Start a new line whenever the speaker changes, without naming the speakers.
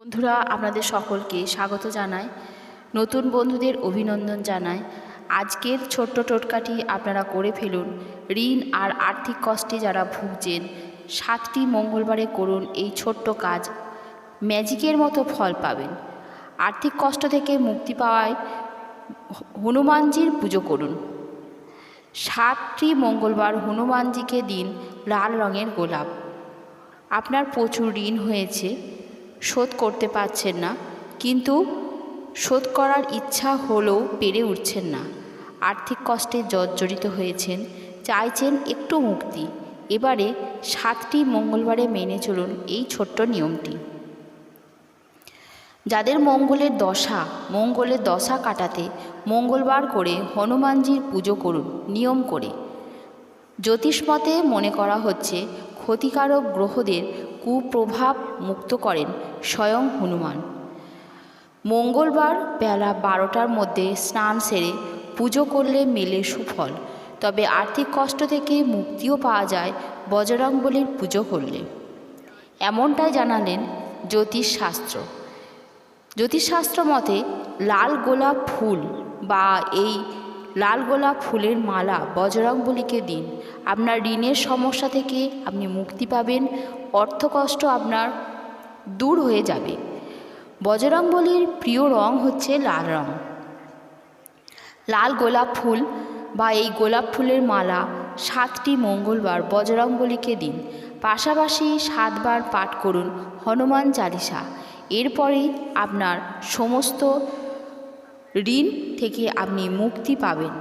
বন্ধুরা, আপনাদের সকলকে স্বাগত জানাই, নতুন বন্ধুদের অভিনন্দন জানাই। আজকের ছোট্ট টোটকাটি আপনারা করে ফেলুন। ঋণ আর আর্থিক কষ্টে যারা ভুগছেন, সাতটি মঙ্গলবারে করুন এই ছোট্ট কাজ। ম্যাজিকের মতো ফল পাবেন। আর্থিক কষ্ট থেকে মুক্তি পাওয়ায় হনুমানজির পুজো করুন। সাতটি মঙ্গলবার হনুমানজিকে দিন লাল রঙের গোলাপ। আপনার প্রচুর ঋণ হয়েছে। শোধ করতে পারছেন না। কিন্তু শোধ করার ইচ্ছা হলেও পেরে উঠছেন না। আর্থিক কষ্টে জর্জরিত হয়েছেন। চাইছেন একটু মুক্তি। এবারে সাতটি মঙ্গলবারে মেনে চলুন এই ছোট্ট নিয়মটি। যাদের মঙ্গলের দশা মঙ্গলের দশা কাটাতে মঙ্গলবার করে হনুমানজির পুজো করুন, নিয়ম করে। জ্যোতিষমতে মনে করা হচ্ছে, ক্ষতিকারক গ্রহদের কুপ্রভাব মুক্ত করেন স্বয়ং হনুমান। মঙ্গলবার বেলা বারোটার মধ্যে স্নান সেরে পুজো করলে মেলে সুফল, তবে আর্থিক কষ্ট থেকে মুক্তিও পাওয়া যায় বজরংবলীর পুজো করলে। এমনটাই জানালেন জ্যোতিষশাস্ত্র। জ্যোতিষশাস্ত্র মতে লাল গোলাপ ফুল বা এই লাল গোলাপ ফুলের মালা বজরংবলীকে দিন। আপনার ঋণের সমস্যা থেকে আপনি মুক্তি পাবেন। অর্থকষ্ট আপনার দূর হয়ে যাবে। বজরংবলীর প্রিয় রং হচ্ছে লাল রং। লাল গোলাপ ফুল বা এই গোলাপ ফুলের মালা সাতটি মঙ্গলবার বজরংবলীকে দিন। পাশাপাশি সাতবার পাঠ করুন হনুমান চালিসা। এরপরেই আপনার সমস্ত ঋণ থেকে আপনি মুক্তি পাবেন।